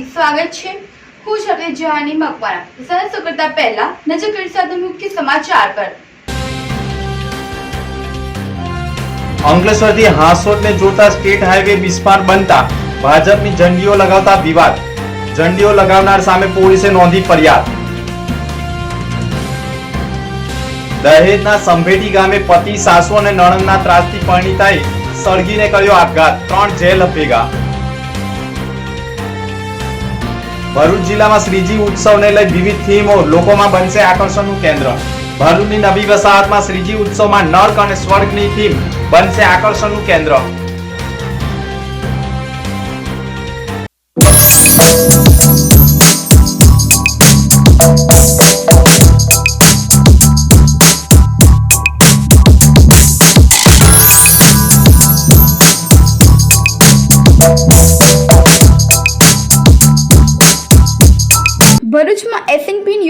હાર્દિક સ્વાગત છે. હું છું જહાની મકવાણા. સરસ કરતા પહેલા નજર કરી સાથે મુખ્ય સમાચાર પર. અંકલેશ્વરથી હાંસોટને જોતા સ્ટેટ હાઈવે બિસ્માર બનતા ભાજપની ઝંડીઓ લગાવતા વિવાદ. ઝંડીઓ લગાવનાર સામે પોલીસે નોંધી ફરિયાદ. દહેજના સંભેટી ગામે પતિ સાસુ અને નણંદના ત્રાસથી પરિણીતાએ સળગીને કર્યો આપઘાત. ત્રણ જેલ ભેગા. ભરૂચ જિલ્લામાં શ્રીજી ઉત્સવને લઈ વિવિધ થીમો લોકોમાં બનશે આકર્ષણનું કેન્દ્ર. ભરૂચની નવી વસાહતમાં શ્રીજી ઉત્સવમાં નર્ક અને સ્વર્ગની થીમ બનશે આકર્ષણનું કેન્દ્ર.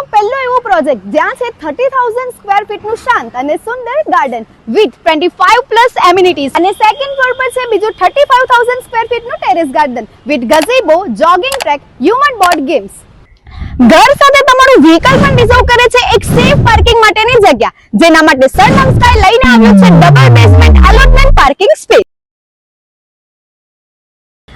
ભરૂચનો પહેલો એવો પ્રોજેક્ટ જ્યાં છે 30000 સ્ક્વેર ફીટનું શાંત અને સુંદર garden with twenty five plus amenities અને સેકન્ડ ફ્લોર પર છે બીજું thirty five thousand square ફીટનું terrace garden with gazebo jogging track human board games ઘર સાથે તમારું વ્હીકલ પણ રિઝર્વ કરે છે એક સેફ પાર્કિંગ માટેની જગ્યા, જેના માટે સરનમ સ્કાય લઈને આવ્યો છે double basement allotment parking space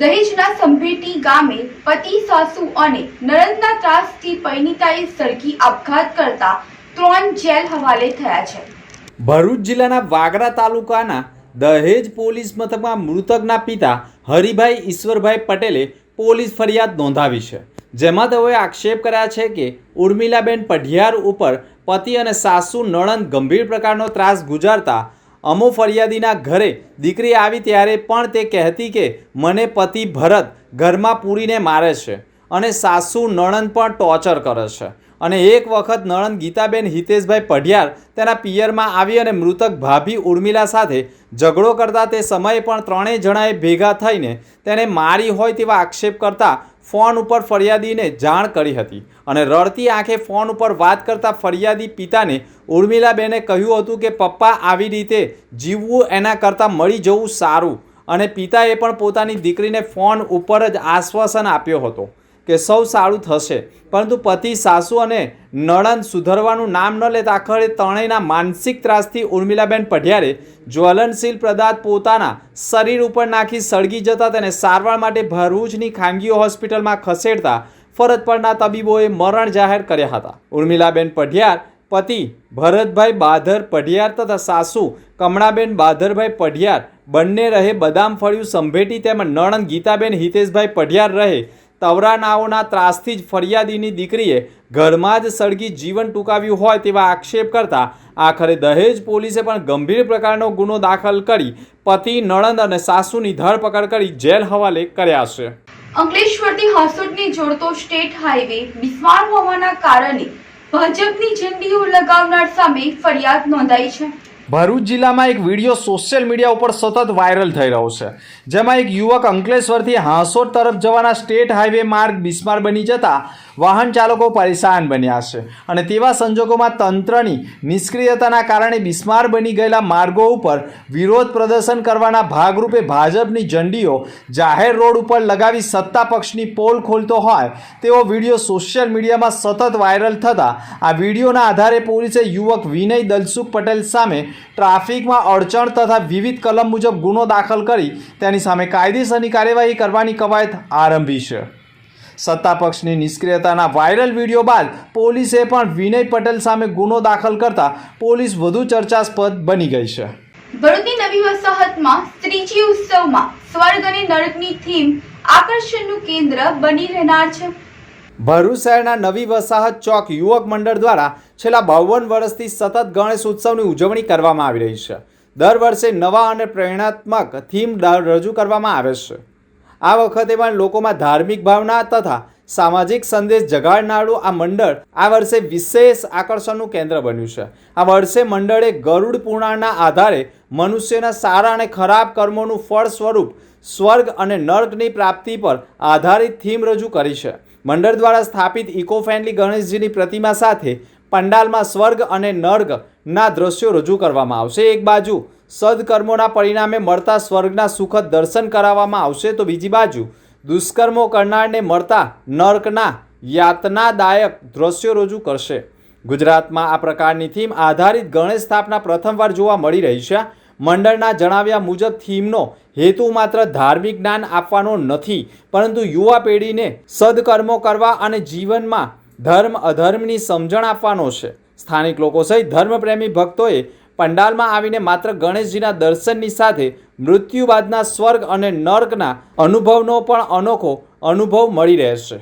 દહેજના સંભેટી ગામે પતિ, સાસુ અને નણંદના ત્રાસથી પૈનિતાએ સળગી આપઘાત કરતા ત્રણ જેલ હવાલે થયા છે. ભરૂચ જિલ્લાના વાગરા તાલુકાના દહેજ પોલીસ મથકમાં મૃતકના પિતા હરિભાઈ ઈશ્વરભાઈ પટેલે પોલીસ ફરિયાદ નોંધાવી છે. જેમાં તેઓએ આક્ષેપ કર્યા છે કે ઉર્મિલાબેન પઢિયાર ઉપર પતિ અને સાસુ નણંદ ગંભીર પ્રકારનો ત્રાસ ગુજારતા અમો ફરિયાદીના ઘરે દીકરી આવી ત્યારે પણ તે કહેતી કે, મને પતિ ભરત ઘરમાં પૂરીને મારે છે અને સાસુ નણંદ પણ ટોર્ચર કરે છે. અને એક વખત નણંદ ગીતાબેન હિતેશભાઈ પઢિયાર તેના પિયરમાં આવી અને મૃતક ભાભી ઉર્મિલા સાથે ઝઘડો કરતા તે સમયે પણ ત્રણેય જણાએ ભેગા થઈને તેને મારી હોય તેવા આક્ષેપ કરતા ફોન ઉપર ફરિયાદીને જાણ કરી હતી અને રડતી આંખે ફોન ઉપર વાત કરતા ફરિયાદી પિતાને ઉર્મિલાબેને કહ્યું હતું કે પપ્પા આવી રીતે જીવવું એના કરતાં મળી જવું સારું અને પિતાએ પણ પોતાની દીકરીને ફોન ઉપર જ આશ્વાસન આપ્યો હતો. કે સૌ સારું થશે. પરંતુ પતિ, સાસુ અને નણંદ સુધરવાનું નામ ન લેતા આખરે ત્રણેયના માનસિક ત્રાસથી ઉર્મિલાબેન પઢિયારે જ્વલનશીલ પદાર્થ પોતાના શરીર ઉપર નાખી સળગી જતા તેને સારવાર માટે ભરૂચની ખાનગી હોસ્પિટલમાં ખસેડતા ફરજ પરના તબીબોએ મરણ જાહેર કર્યા હતા. ઉર્મિલાબેન પઢિયાર, પતિ ભરતભાઈ બાધર પઢિયાર તથા સાસુ કમળાબેન બાધરભાઈ પઢિયાર બંને રહે બદામ ફળિયું સંભેટી તેમજ નણંદ ગીતાબેન હિતેશભાઈ પઢિયાર રહે તવરાનાઓના ત્રાસથી જ ફરિયાદીની દીકરીએ ઘરમાં જ સળગી જીવન ટૂંકાવ્યું હોય તેવા આક્ષેપ કરતા આખરે દહેજ પોલીસે પણ ગંભીર પ્રકારનો ગુનો દાખલ કરી પતિ, નણંદ અને સાસુની ધરપકડ કરી જેલ હવાલે કર્યા છે. અંકલેશ્વરથી હાસોટને જોડતો સ્ટેટ હાઈવે બિસ્માર હોવાના કારણે ભાજપની ઝંડીઓ લગાવનાર સામે ફરિયાદ નોંધાઈ છે. ભરૂચ જિલ્લામાં એક વીડિયો સોશિયલ મીડિયા ઉપર સતત વાયરલ થઈ રહ્યો છે, જેમાં એક યુવક અંકલેશ્વરથી હાંસોર તરફ જવાના સ્ટેટ હાઈવે માર્ગ બિસ્માર બની જતા વાહન ચાલકો પરેશાન બન્યા છે અને તેવા સંજોગોમાં તંત્રની નિષ્ક્રિયતાના કારણે બિસ્માર બની ગયેલા માર્ગો ઉપર વિરોધ પ્રદર્શન કરવાના ભાગરૂપે ભાજપની ઝંડીઓ જાહેર રોડ ઉપર લગાવી સત્તા પક્ષની પોલ ખોલતો હોય તેવો વીડિયો સોશિયલ મીડિયામાં સતત વાયરલ થતા આ વિડીયોના આધારે પોલીસે યુવક વિનય દલસુખ પટેલ સામે ટ્રાફિકમાં અડચણ તથા વિવિધ કલમ મુજબ ગુનો દાખલ કરી તેની સામે કાયદેસરની કાર્યવાહી કરવાની કવાયત આરંભી છે. સત્તા પક્ષની નિષ્ક્રિયતાના વાયરલ વીડિયો બાદ પોલીસે પણ વિનય પટેલ સામે ગુનો દાખલ કરતા પોલીસ વધુ ચર્ચાસ્પદ બની ગઈ છે. ભરૂચની નવી વસાહતમાં ત્રીજી ઉત્સવમાં સ્વર્ગ અને નરકની થીમ આકર્ષણનું કેન્દ્ર બની રહેનાર છે ભરૂચ શહેરના નવી વસાહત ચોક યુવક મંડળ દ્વારા છેલ્લા બાવન વર્ષથી સતત ગણેશ ઉત્સવની ઉજવણી કરવામાં આવી રહી છે. દર વર્ષે નવા અને પ્રેરણાત્મક થીમ રજૂ કરવામાં આવે છે. આ વખતે પણ લોકોમાં ધાર્મિક ભાવના તથા સામાજિક સંદેશ જગાડનારું આ મંડળ આ વર્ષે વિશેષ આકર્ષણનું કેન્દ્ર બન્યું છે. આ વર્ષે મંડળે ગરુડ પુરાણના આધારે મનુષ્યના સારા અને ખરાબ કર્મોનું ફળ સ્વરૂપ સ્વર્ગ અને નર્કની પ્રાપ્તિ પર આધારિત થીમ રજૂ કરી છે. મંડળ દ્વારા સ્થાપિત ઇકો ફ્રેન્ડલી ગણેશજીની પ્રતિમા સાથે પંડાલમાં સ્વર્ગ અને નર્ગના દ્રશ્યો રજૂ કરવામાં આવશે. એક બાજુ સદકર્મોના પરિણામે મળતા સ્વર્ગના સુખદ દર્શન કરાવવામાં આવશે તો બીજી બાજુ દુષ્કર્મો કરનારને મળતા નર્કના યાતનાદાયક દ્રશ્યો રજૂ કરશે. ગુજરાતમાં આ પ્રકારની થીમ આધારિત ગણેશ સ્થાપના પ્રથમવાર જોવા મળી રહી છે. મંડળના જણાવ્યા મુજબ થીમનો હેતુ માત્ર ધાર્મિક જ્ઞાન આપવાનો નથી, પરંતુ યુવા પેઢીને સદકર્મો કરવા અને જીવનમાં ધર્મ અધર્મની સમજણ આપવાનો છે. સ્થાનિક લોકો સહિત ધર્મપ્રેમી ભક્તોએ પંડાલમાં આવીને માત્ર ગણેશજીના દર્શનની સાથે મૃત્યુ બાદના સ્વર્ગ અને નર્કના અનુભવનો પણ અનોખો અનુભવ મળી રહેશે.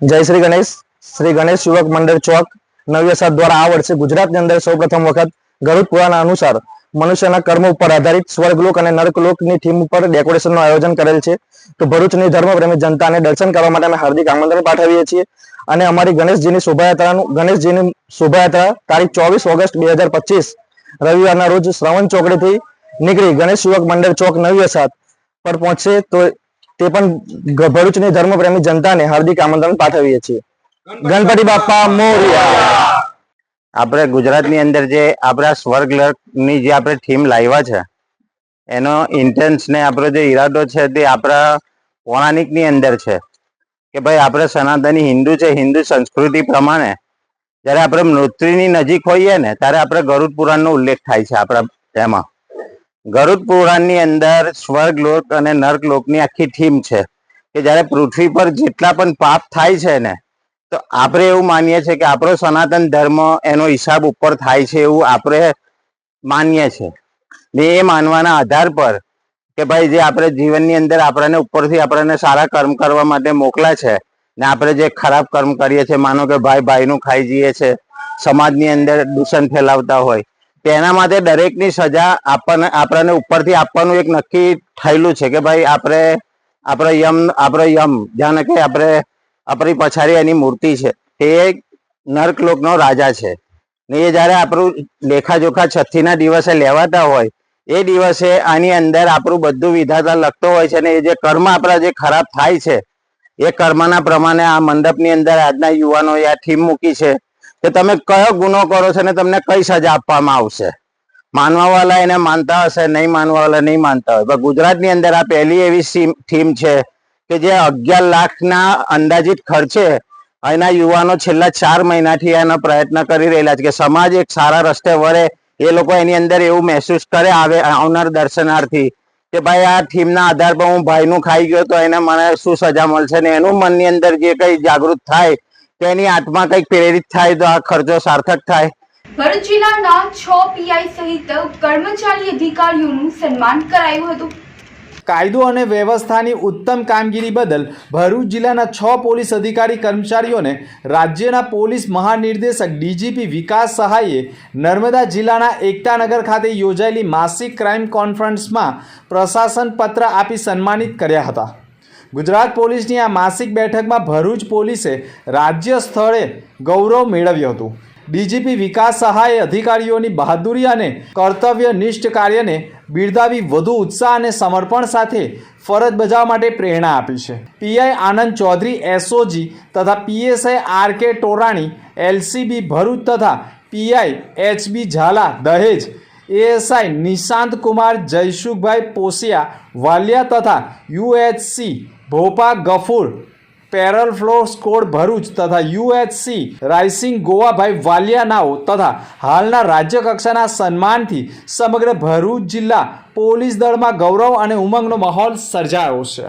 જય શ્રી ગણેશ. શ્રી ગણેશ યુવક મંડળ ચોક નવ્યસાદ દ્વારા આ વર્ષે ગુજરાતની અંદર સૌપ્રથમ વખત ગરુડ પુરાણ અનુસાર મનુષ્યના કર્મ ઉપર આધારિત સ્વર્ગલોક અને નર્કલોકની થીમ ઉપર ડેકોરેશનનું આયોજન કરેલ છે. તો ભરૂચની ધર્મપ્રેમી જનતાને દર્શન કરવા માટે અમે હાર્દિક આમંત્રણ પાઠવીએ છીએ. અને અમારી ગણેશજીની શોભાયાત્રાનું ગણેશજીની શોભાયાત્રા તારીખ ચોવીસ ઓગસ્ટ બે હજાર પચીસ રવિવારના રોજ શ્રવણ ચોકડીથી નીકળી ગણેશ યુવક મંડળ ચોક નવ્યસાદ પર પહોંચશે. તો તે પણ ભરૂચની ધર્મપ્રેમી જનતાને હાર્દિક આમંત્રણ પાઠવીએ છીએ. ગણપતિ બાપા મોરયા. આપણે ગુજરાતની અંદર જે આપણા સ્વર્ગની જે આપણે થીમ લાવ્યા છે, એનો ઇન્ટેન્સ ને આપણો જે ઈરાદો છે તે આપણા પૌરાણિકની અંદર છે. કે ભાઈ આપણે સનાતની હિન્દુ છે, હિન્દુ સંસ્કૃતિ પ્રમાણે જ્યારે આપણે મૃત્યુની નજીક હોઈએ ને, ત્યારે આપણે ગરુડ પુરાણનો ઉલ્લેખ થાય છે આપણા એમાં ગરુડ પુરાણની અંદર સ્વર્ગ લોક અને નર્ક લોકની આખી થીમ છે કે જ્યારે પૃથ્વી પર જેટલા પણ પાપ થાય છે ને તો આપણે એવું માનીએ છીએ કે આપણો સનાતન ધર્મ એનો હિસાબ ઉપર થાય છે એવું આપણે માનીએ છીએ. ને એ માનવાના આધાર પર કે ભાઈ જે આપણે જીવનની અંદર આપણને ઉપરથી આપણને સારા કર્મ કરવા માટે મોકલા છે ને આપણે જે ખરાબ કર્મ કરીએ છીએ, માનો કે ભાઈ ભાઈનું ખાઈ જઈએ છે, સમાજની અંદર દૂષણ ફેલાવતા હોય તેના માટે દરેકની સજા આપણને આપણને ઉપરથી આપવાનું એક નક્કી થયેલું છે કે ભાઈ આપણે આપણે યમ આપણે યમ, જાણે કે આપણે આપણી પછાડી એની મૂર્તિ છે. તે નર્કલોકનો રાજા છે. ને એ જ્યારે આપણું લેખાજોખા છઠ્ઠીના દિવસે લેવાતા હોય, એ દિવસે આની અંદર આપણું બધું વિધાતા લખતો હોય છે અને એ જે કર્મ આપણા જે ખરાબ થાય છે, એ કર્મના પ્રમાણે આ મંડપની અંદર આજના યુવાનોએ આ થીમ મૂકી છે કે તમે કયો ગુનો કરો છો ને તમને કઈ સજા આપવામાં આવશે? માનવાવાળા એને માનતા હશે, નહીં માનવાવાળા નહીં માનતા હોય. પણ ગુજરાતની અંદર આ પહેલી એવી થીમ છે કે જે અગિયાર લાખના અંદાજિત ખર્ચે અહીંના યુવાનો છેલ્લા ચાર મહિનાથી એનો પ્રયત્ન કરી રહેલા છે કે સમાજ એક સારા રસ્તે વળે. એ લોકો એની અંદર એવું મહેસૂસ કરે આવે, આવનાર દર્શનાર્થી કે ભાઈ આ થીમના આધાર પર હું ભાઈનું ખાઈ ગયો તો એને મને શું સજા મળશે ને એનું મનની અંદર જે કઈ જાગૃત થાય તો એની આત્મા કંઈક પ્રેરિત થાય તો આ ખર્ચો સાર્થક થાય. ભરૂચ જિલ્લાના છ પીઆઈ સહિત કર્મચારી અધિકારીઓનું સન્માન કરાયું હતું. કાયદો અને વ્યવસ્થાની ઉત્તમ કામગીરી બદલ ભરૂચ જિલ્લાના છ પોલીસ અધિકારી કર્મચારીઓને રાજ્યના પોલીસ મહાનિર્દેશક ડીજીપી વિકાસ સહાયે નર્મદા જિલ્લાના એકતાનગર ખાતે યોજાયેલી માસિક ક્રાઇમ કોન્ફરન્સમાં પ્રશાસન પત્ર આપી સન્માનિત કર્યા હતા. ગુજરાત પોલીસની આ માસિક બેઠકમાં ભરૂચ પોલીસે રાજ્ય સ્થળે ગૌરવ મેળવ્યું હતું. ડીજીપી વિકાસ સહાયે અધિકારીઓની બહાદુરી અને કર્તવ્યનિષ્ઠ કાર્યને બિરદાવી વધુ ઉત્સાહ અને સમર્પણ સાથે ફરજ બજાવવા માટે પ્રેરણા આપી છે. પીઆઈ આનંદ ચૌધરી, એસઓજી તથા PSI R K Torani, LCB Bharuch તથા PI HB Jhala Dahej, ASI Nishant Kumar, Jaysukhbhai Posiya, Valia તથા UHC Bhopa Gafur parole furlough squad Bharuch તથા યુએચસી રાઇસિંગ ગોવાભાઈ વાલિયાનાઓ તથા હાલના રાજ્ય કક્ષાના સન્માનથી સમગ્ર ભરૂચ જિલ્લા પોલીસ દળમાં ગૌરવ અને ઉમંગનો માહોલ સર્જાયો છે.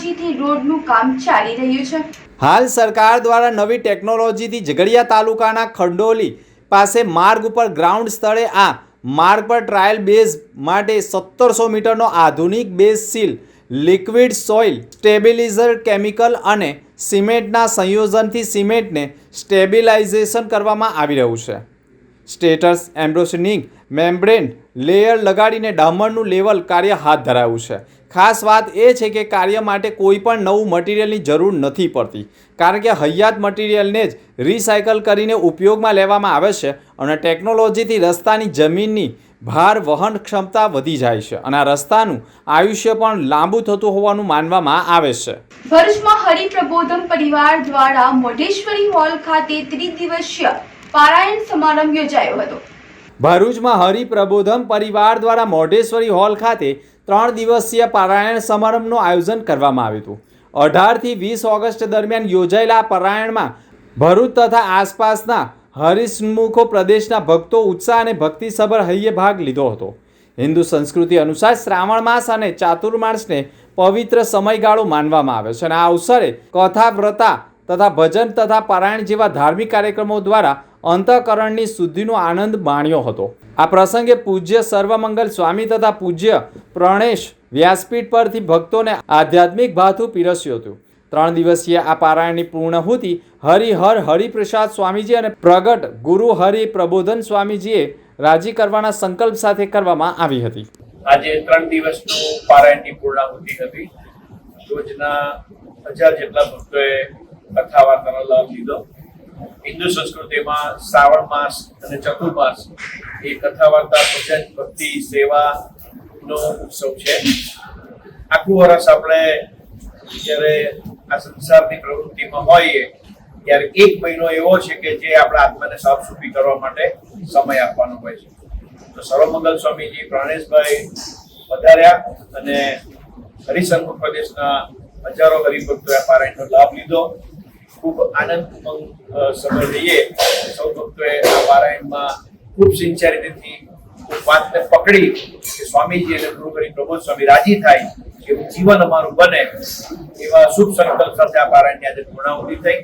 ટેકનોલોજીથી રોડનું કામ ચાલી રહ્યું છે. હાલ સરકાર દ્વારા નવી ટેકનોલોજીથી ઝઘડિયા તાલુકાના ખંડોલી પાસે માર્ગ ઉપર ગ્રાઉન્ડ સ્થળે આ માર્ગ પર ટ્રાયલ બેઝ માટે સત્તરસો મીટરનો આધુનિક base seal, liquid soil, stabiliser, chemical અને સિમેન્ટના સંયોજનથી સિમેન્ટને સ્ટેબિલાઇઝેશન કરવામાં આવી રહ્યું છે. સ્ટેટસ એમ્બ્રોસનિંગ મેમ્બ્રેન લેયર લગાડીને ડામરનું લેવલ કાર્ય હાથ ધરાયું છે. ખાસ વાત એ છે કે કાર્ય માટે કોઈ પણ નવું મટીરિયલની જરૂર નથી પડતી, કારણ કે હૈયાત મટીરિયલને જ રિસાયકલ કરીને ઉપયોગમાં લેવામાં આવે છે અને ટેકનોલોજીથી રસ્તાની જમીનની ભાર વહન ક્ષમતા વધી જાય છે અને આ રસ્તાનું આયુષ્ય પણ લાંબુ થતું હોવાનું માનવામાં આવે છે. ભરૂચમાં હરિપ્રબોધમ પરિવાર દ્વારા મોઢેશ્વરી હોલ ખાતે ત્રિદિવસીય પારાયણ સમારંભ યોજાયો હતો. ભરૂચમાં હરિપ્રબોધમ પરિવાર દ્વારા મોઢેશ્વરી હોલ ખાતે ત્રણ દિવસીય પારાયણ સમારંભનું આયોજન કરવામાં આવ્યું હતું. અઢારથી વીસ ઓગસ્ટ દરમિયાન યોજાયેલા પારાયણમાં ભરૂચ તથા આસપાસના હરિસન્મુખો પ્રદેશના ભક્તો ઉત્સાહ અને ભક્તિસભર હૈયે ભાગ લીધો હતો. હિન્દુ સંસ્કૃતિ અનુસાર શ્રાવણ માસ અને ચાતુર્માસને પવિત્ર સમયગાળો માનવામાં આવે છે અને આ અવસરે કથા વ્રતા તથા ભજન તથા પારાયણ જેવા ધાર્મિક કાર્યક્રમો દ્વારા અંતઃકરણની શુદ્ધિનો આનંદ માણ્યો હતો. આ પ્રસંગે પૂજ્ય સર્વમંગલ સ્વામી તથા પૂજ્ય પ્રણેશ વ્યાસપીઠ પરથી ભક્તોને આધ્યાત્મિક ભાથું પીરસ્યું હતું. ત્રણ દિવસીય આ પારાયણની પૂર્ણહુતિ હરિહર હરિપ્રસાદ સ્વામીજી અને પ્રગટ ગુરુ હરિ પ્રબોધન સ્વામીજીએ રાજી કરવાના સંકલ્પ સાથે કરવામાં આવી હતી. આજે ત્રણ દિવસનું પારાયણની પૂર્ણાહુતિ હતી. રોજના હજાર જેટલા ભક્તોએ કથા વાર્તાનો લાભ લીધો. હિન્દુ સંસ્કૃતિમાં શ્રાવણ માસ અને ચતુર્માસ એ કથા વાર્તા ભજન, ભક્તિ સેવા નો ઉત્સવ છે. આખું વર્ષ આપણે જ્યારે આ સંસારની પ્રવૃત્તિમાં હોઈએ, ત્યારે એક મહિનો એવો છે કે જે આપણા આત્માને સાફ સુફી કરવા માટે સમય આપવાનો હોય છે. તો સર્વમંગલ સ્વામીજી, પ્રાણેશભાઈ વધાર્યા અને હરિશંકર પ્રદેશના હજારો હરિભક્તોએ આ પારાયણનો લાભ લીધો. ખૂબ આનંદ ઉમંગ અ, સમય રહીએ સૌ ભક્તોએ આ પારાયણમાં ખૂબ સિન્સિયરિટીથી ખૂબ વાતને પકડી કે સ્વામીજી અને ગુરુ હરિ પ્રબોધ સ્વામી રાજી થાય એવું જીવન અમારું બને એવા શુભ સંકલ્પ સાથે આ પારાયણની આજે પૂર્ણાહુતિ થઈ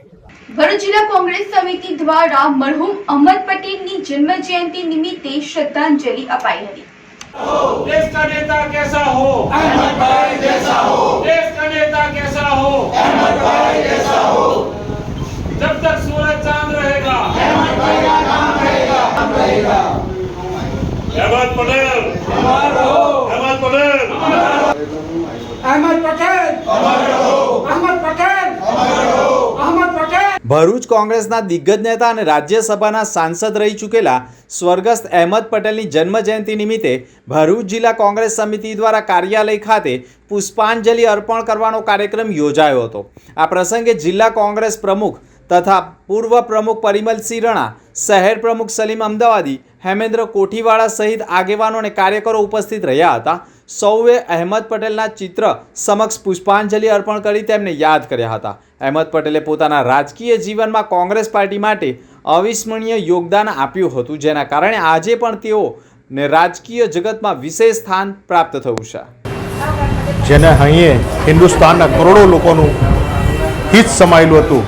ભરૂચ જિલ્લા કોંગ્રેસ સમિતિ દ્વારા મરહુમ અહમદ પટેલની જન્મ જયંતિ નિમિત્તે શ્રદ્ધાંજલિ અપાઈ હતી देश का नेता कैसा हो अहमद भाई जैसा हो देश का नेता कैसा हो अहमद भाई जैसा हो जब तक सूरज चांद रहेगा अहमद भाई का नाम रहेगा नाम रहेगा अहमद पटेल अमर रहो अहमद पटेल अहमद पटेल अमर रहो अहमद पटेल अमर रहो अहमद पटेल ભરૂચ કોંગ્રેસના દિગ્ગજ નેતા અને રાજ્યસભાના સાંસદ રહી ચૂકેલા સ્વર્ગસ્થ અહેમદ પટેલની જન્મજયંતિ નિમિત્તે ભરૂચ જિલ્લા કોંગ્રેસ સમિતિ દ્વારા કાર્યાલય ખાતે પુષ્પાંજલિ અર્પણ કરવાનો કાર્યક્રમ યોજાયો હતો આ પ્રસંગે જિલ્લા કોંગ્રેસ પ્રમુખ તથા પૂર્વ પ્રમુખ પરિમલસિંહ રણા, શહેર પ્રમુખ સલીમ અમદાવાદી, હેમેન્દ્ર કોઠીવાળા સહિત આગેવાનો અને કાર્યકરો ઉપસ્થિત રહ્યા હતા. સૌએ અહેમદ પટેલના ચિત્ર સમક્ષ પુષ્પાંજલિ અર્પણ કરી તેમને યાદ કર્યા હતા. અહેમદ પટેલે પોતાના રાજકીય જીવનમાં કોંગ્રેસ પાર્ટી માટે અવિસ્મરણીય યોગદાન આપ્યું હતું, જેના કારણે આજે પણ તેઓને રાજકીય જગતમાં વિશેષ સ્થાન પ્રાપ્ત થયું છે. જેને અહીં હિન્દુસ્તાનના કરોડો લોકોનું હિત સમાયેલું હતું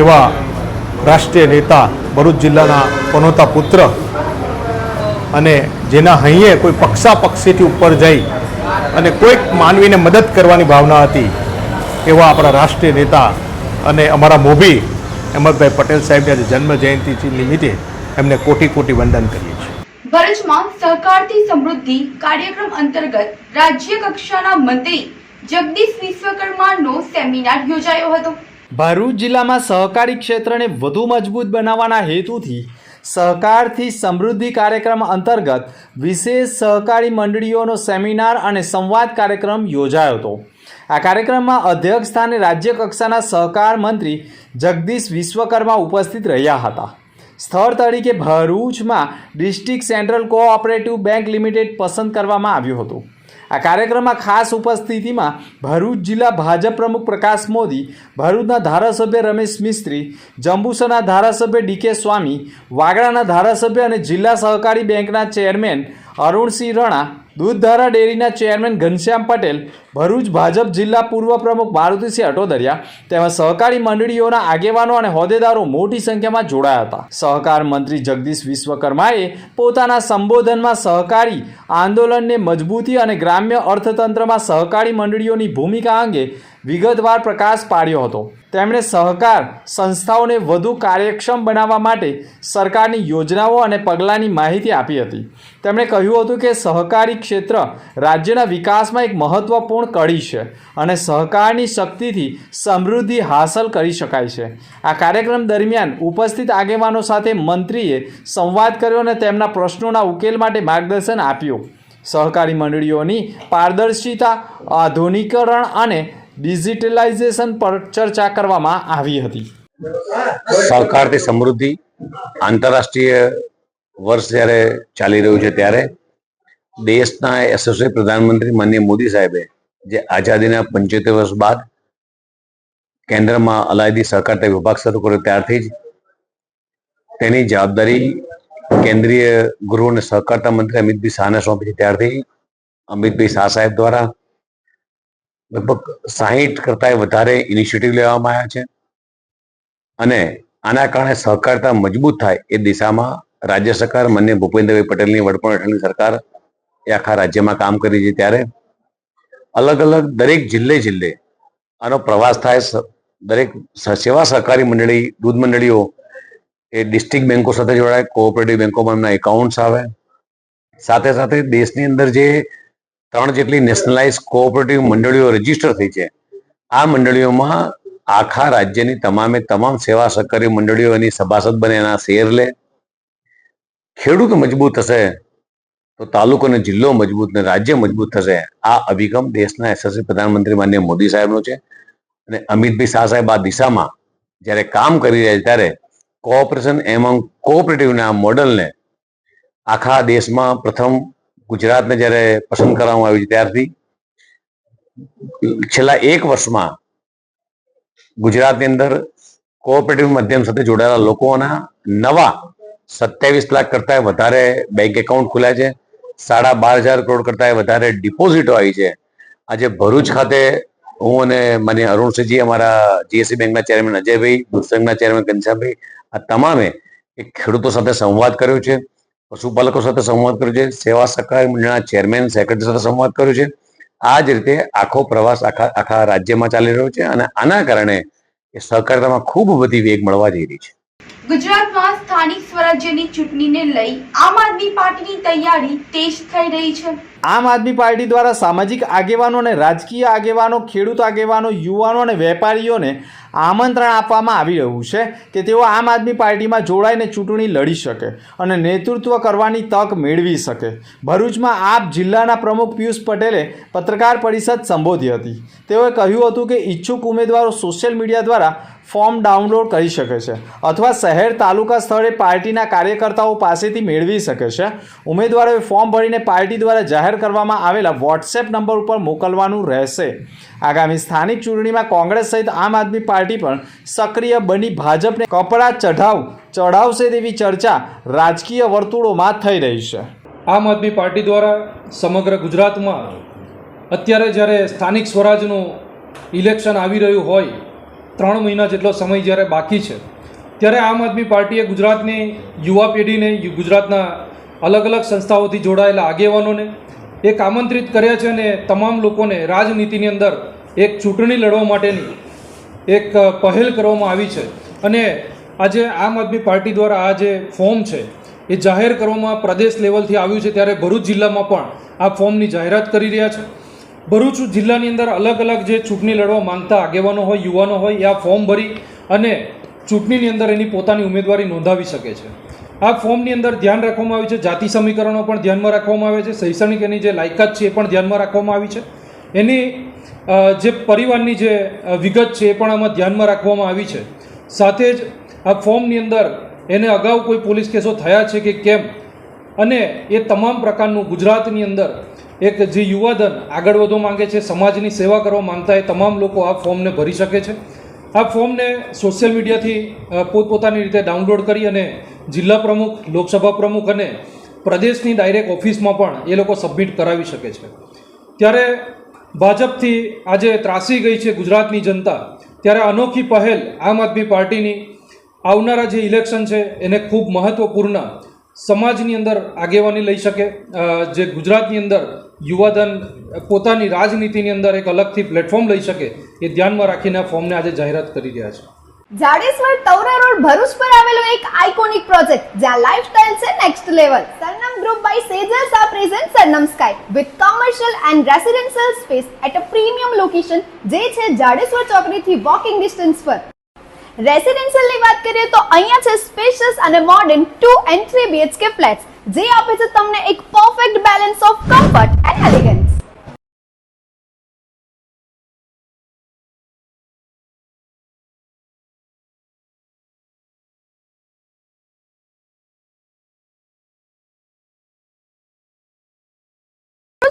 એવા રાષ્ટ્રીય નેતા ભરૂચ જિલ્લાના પનોતા પુત્ર અને જેના હૈયે કોઈ પક્ષાપક્ષીથી ઉપર જઈ અને કોઈક માનવીને મદદ કરવાની ભાવના હતી, એવા આપણા રાષ્ટ્રીય નેતા અને અમારા મોભી અહેમદભાઈ પટેલ સાહેબની આજે જન્મ જયંતિ નિમિત્તે એમને કોટી કોટી વંદન કરીએ છીએ. ભરૂચમાં સહકારથી સમૃદ્ધિ કાર્યક્રમ અંતર્ગત રાજ્ય કક્ષાના મંત્રી જગદીશ વિશ્વકર્માનો સેમિનાર યોજાયો હતો. ભરૂચ જિલ્લામાં સહકારી ક્ષેત્રને વધુ મજબૂત બનાવવાના હેતુથી સહકારથી સમૃદ્ધિ કાર્યક્રમ અંતર્ગત વિશેષ સહકારી મંડળીઓનો સેમિનાર અને સંવાદ કાર્યક્રમ યોજાયો હતો. આ કાર્યક્રમમાં અધ્યક્ષ સ્થાને રાજ્ય કક્ષાના સહકાર મંત્રી જગદીશ વિશ્વકર્મા ઉપસ્થિત રહ્યા હતા. સ્થળ તરીકે ભરૂચમાં district central cooperative bank limited પસંદ કરવામાં આવ્યું હતું. આ કાર્યક્રમમાં ખાસ ઉપસ્થિતિમાં ભરૂચ જિલ્લા ભાજપ પ્રમુખ પ્રકાશ મોદી, ભરૂચના ધારાસભ્ય રમેશ મિસ્ત્રી, જંબુસરના ધારાસભ્ય ડીકે સ્વામી, વાગડાના ધારાસભ્ય અને જિલ્લા સહકારી બેંકના ચેરમેન અરુણસિંહ રણા દૂધધારા ડેરીના ચેરમેન ઘનશ્યામ પટેલ, ભરૂચ ભાજપ જિલ્લા પૂર્વ પ્રમુખ મારુતિસિંહ અટોદરિયા તેમજ સહકારી મંડળીઓના આગેવાનો અને હોદ્દેદારો મોટી સંખ્યામાં જોડાયા હતા. સહકાર મંત્રી જગદીશ વિશ્વકર્માએ પોતાના સંબોધનમાં સહકારી આંદોલનને મજબૂતી અને ગ્રામ્ય અર્થતંત્રમાં સહકારી મંડળીઓની ભૂમિકા અંગે વિગતવાર પ્રકાશ પાડ્યો હતો. તેમણે સહકાર, સંસ્થાઓને વધુ કાર્યક્ષમ બનાવવા માટે સરકારની યોજનાઓ અને પગલાંની માહિતી આપી હતી. તેમણે કહ્યું હતું કે સહકારી ક્ષેત્ર રાજ્યના વિકાસમાં એક મહત્વપૂર્ણ કડી છે અને સહકારની શક્તિથી સમૃદ્ધિ હાંસલ કરી શકાય છે. આ કાર્યક્રમ દરમિયાન ઉપસ્થિત આગેવાનો સાથે મંત્રીએ સંવાદ કર્યો અને તેમના પ્રશ્નોના ઉકેલ માટે માર્ગદર્શન આપ્યું. સહકારી મંડળીઓની પારદર્શિતા, આધુનિકરણ અને ડિજિટલાઇઝેશન પર ચર્ચા કરવામાં આવી હતી. સહકારથી સમૃદ્ધિ, આંતરરાષ્ટ્રીય વર્ષ જ્યારે ચાલી રહ્યું છે ત્યારે દેશના યશસ્વી પ્રધાનમંત્રી માનનીય મોદી સાહેબે જે આઝાદીના પંચોતેર વર્ષ બાદ કેન્દ્રમાં અલાયદી સહકારતા વિભાગ શરૂ કર્યો ત્યારથી જ તેની જવાબદારી કેન્દ્રીય ગૃહ અને સહકારતા મંત્રી અમિતભાઈ શાહને સોંપી ત્યારથી અમિતભાઈ શાહ સાહેબ દ્વારા લગભગ સાહીઠ કરતા વધારે ઇનિશિયેટિવ લેવામાં આવ્યા છે. અને આના કારણે સહકારતા મજબૂત થાય એ દિશામાં રાજ્ય સરકાર માન્ય ભૂપેન્દ્રભાઈ પટેલની વડપણ હેઠળની સરકાર એ આખા રાજ્યમાં કામ કરી છે ત્યારે. અલગ અલગ દરેક જિલ્લે જિલ્લે આનો પ્રવાસ થાય દરેક સેવા સહકારી મંડળી, દૂધ મંડળીઓ એ ડિસ્ટ્રિક્ટ બેન્કો સાથે જોડાય, કોઓપરેટિવ બેન્કોમાં એમના એકાઉન્ટ્સ આવે. સાથે સાથે દેશની અંદર જે ત્રણ જેટલી નેશનલાઇઝ કોઓપરેટિવ મંડળીઓ રજિસ્ટર થઈ છે. આ મંડળીઓમાં આખા રાજ્યની તમામે તમામ સેવા સહકારી મંડળીઓ એની સભાસદ બને એના શેર લે. ખેડૂત મજબૂત થશે તો તાલુકો અને જિલ્લો મજબૂત ને રાજ્ય મજબૂત થશે. આ અભિગમ દેશના યશસ્વી પ્રધાનમંત્રી માન્ય મોદી સાહેબનો છે. અને અમિતભાઈ શાહ સાહેબ આ દિશામાં જ્યારે કામ કરી રહ્યા છે ત્યારે કોઓપરેશન એમંગ કોઓપરેટિવના મોડલને આખા દેશમાં પ્રથમ ગુજરાતને જ્યારે પસંદ કરવામાં આવ્યું ત્યારથી, છેલ્લા એક વર્ષમાં ગુજરાતની અંદર કોઓપરેટિવ માધ્યમ સાથે જોડાયેલા લોકોના નવા સત્યાવીસ લાખ કરતા વધારે બેંક એકાઉન્ટ ખુલ્યા છે. સાડા બાર હજાર કરોડ કરતા વધારે ડિપોઝિટો આવી છે. આજે ભરૂચ ખાતે હું અને માન્ય અરુણસિંહજી અમારા જીએસસી બેંકના ચેરમેન અજયભાઈ દૂધ સંઘના ચેરમેન ઘનશ્યામભાઈ આ તમામે એક ખેડૂતો સાથે સંવાદ કર્યો છે. પશુપાલકો સાથે સંવાદ કર્યો છે. સેવા સહકારી મંડળના ચેરમેન, સેક્રેટરી સાથે સંવાદ કર્યો છે. આ જ રીતે આખો પ્રવાસ આખા આખા રાજ્યમાં ચાલી રહ્યો છે અને આના કારણે એ સહકારિતામાં ખૂબ બધી વેગ મળવા જઈ રહી છે. ગુજરાતમાં સ્થાનિક સ્વરાજ્યની ચૂંટણીને લઈ આમ આદમી પાર્ટીની તૈયારી તેજ થઈ રહી છે. આમ આદમી પાર્ટી દ્વારા સામાજિક આગેવાનો અને રાજકીય આગેવાનો, ખેડૂત આગેવાનો, યુવાનો અને વેપારીઓને આમંત્રણ આપવામાં આવી રહ્યું છે કે તેઓ આમ આદમી પાર્ટીમાં જોડાઈને ચૂંટણી લડી શકે અને નેતૃત્વ કરવાની તક મેળવી શકે. ભરૂચમાં આપ જિલ્લાના પ્રમુખ પિયુષ પટેલે પત્રકાર પરિષદ સંબોધી હતી. તેઓએ કહ્યું હતું કે ઈચ્છુક ઉમેદવારો સોશિયલ મીડિયા દ્વારા ફોર્મ ડાઉનલોડ કરી શકે છે અથવા શહેર, તાલુકા સ્થળે પાર્ટીના કાર્યકર્તાઓ પાસેથી મેળવી શકે છે. ઉમેદવારોએ ફોર્મ ભરીને પાર્ટી દ્વારા જાહેર કરવામાં આવેલા વોટ્સએપ નંબર ઉપર મોકલવાનું રહેશે. આગામી સ્થાનિક ચૂંટણીમાં કોંગ્રેસ સહિત આમ આદમી પાર્ટી પણ સક્રિય બની ભાજપને કપડા ચઢાવ, ચઢાવશે તેવી ચર્ચા રાજકીય વર્તુળોમાં થઈ રહી છે. આમ આદમી પાર્ટી દ્વારા સમગ્ર ગુજરાતમાં અત્યારે જ્યારે સ્થાનિક સ્વરાજનું ઇલેક્શન આવી રહ્યું હોય ત્રણ મહિના જેટલો સમય જ્યારે બાકી છે, ત્યારે આમ આદમી પાર્ટીએ ગુજરાતની યુવા પેઢીને ગુજરાતના અલગ અલગ સંસ્થાઓથી જોડાયેલા આગેવાનોને એક આમંત્રિત કર્યા છે અને તમામ લોકોને રાજનીતિની અંદર એક ચૂંટણી લડવા માટેની એક પહેલ કરવામાં આવી છે. અને આજે આમ આદમી પાર્ટી દ્વારા આ જે ફોર્મ છે, એ જાહેર કરવામાં પ્રદેશ લેવલથી આવ્યું છે, ત્યારે ભરૂચ જિલ્લામાં પણ આ ફોર્મની જાહેરાત કરી રહ્યા છે. ભરૂચ જિલ્લાની અંદર અલગ અલગ જે ચૂંટણી લડવા માંગતા આગેવાનો હોય, યુવાનો હોય, એ આ ફોર્મ ભરી અને ચૂંટણીની અંદર એની પોતાની ઉમેદવારી નોંધાવી શકે છે. આ ફોર્મની અંદર ધ્યાન રાખવામાં આવ્યું છે. જાતિ સમીકરણો પણ ધ્યાનમાં રાખવામાં આવે છે. શૈક્ષણિક એની જે લાયકાત છે એ પણ ધ્યાનમાં રાખવામાં આવી છે. એની જે પરિવારની જે વિગત છે એ પણ આમાં ધ્યાનમાં રાખવામાં આવી છે. સાથે જ આ ફોર્મની અંદર એને અગાઉ કોઈ પોલીસ કેસો થયા છે કે કેમ? અને એ તમામ પ્રકારનું ગુજરાતની અંદર એક જે યુવાધન આગળ વધવા માંગે છે, સમાજની સેવા કરવા માંગતા એ તમામ લોકો આ ફોર્મને ભરી શકે છે. આ ફોર્મને સોશિયલ મીડિયાથી પોતપોતાની રીતે ડાઉનલોડ કરી અને જિલ્લા પ્રમુખ, લોકસભા પ્રમુખ અને પ્રદેશની ડાયરેક્ટ ઓફિસમાં પણ એ લોકો સબમિટ કરાવી શકે છે. ત્યારે ભાજપથી આજે ત્રાસી ગઈ છે ગુજરાતની જનતા. ત્યારે અનોખી પહેલ આમ આદમી પાર્ટીની. આવનારા જે ઇલેક્શન છે, એને ખૂબ મહત્ત્વપૂર્ણ સમાજની અંદર આગેવાની લઈ શકે. જે ગુજરાતની અંદર યુવાધન પોતાની રાજનીતિની અંદર એક અલગથી પ્લેટફોર્મ લઈ શકે એ ધ્યાનમાં રાખીને આ ફોર્મને આજે જાહેરાત કરી રહ્યા છે. જાડેશ્વર તવરા રોડ ભરૂચ પર આવેલો એક આઇકોનિક પ્રોજેક્ટ જ્યાં લાઇફસ્ટાઇલ છે next level Sarnam group by sagers આ present Sarnam sky with commercial and residential space at a premium location જે છે જાડેશ્વર ચોકડીથી વોકિંગ ડિસ્ટન્સ પર. રેસિડેન્શિયલની વાત કરીએ તો અહીંયા છે સ્પેશિયસ અને modern two and three BHK flats જે આપે છે તમને એક perfect balance of comfort and elegance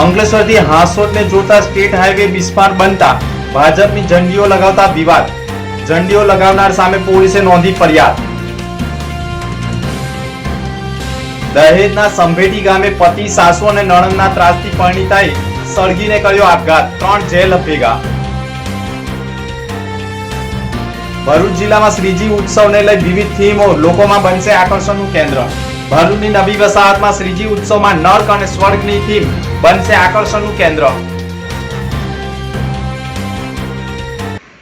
અંકલેશ્વરથી હાંસોટને જોતા સ્ટેટ હાઈવે બિસ્માર બનતા ભાજપની ઝંડીઓ લગાવતા વિવાદ. ઝંડીઓ લગાવનાર સામે પોલીસે નોંધી ફરિયાદ. દહેજના સંભેટી ગામે પતિ સાસુ અને નણંદના ત્રાસથી પરિણીતાએ સળગીને કર્યો આપઘાત. ત્રણ જેલ ભેગા. ભરૂચ જિલ્લામાં શ્રીજી ઉત્સવને લઈ વિવિધ થીમો. લોકોમાં બનશે આકર્ષણનું કેન્દ્ર. ભરૂચની નવી વસાહતમાં શ્રીજી ઉત્સવમાં નર્ક અને સ્વર્ગની થીમ. બનશે આકર્ષણનું કેન્દ્ર.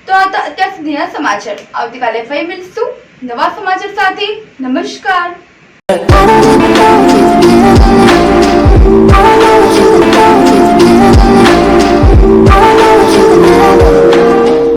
તો આ હતા અત્યાર સુધીના સમાચાર. આવતીકાલે ફરી મળીશું. નવા સમાચાર સાથે નમસ્કાર.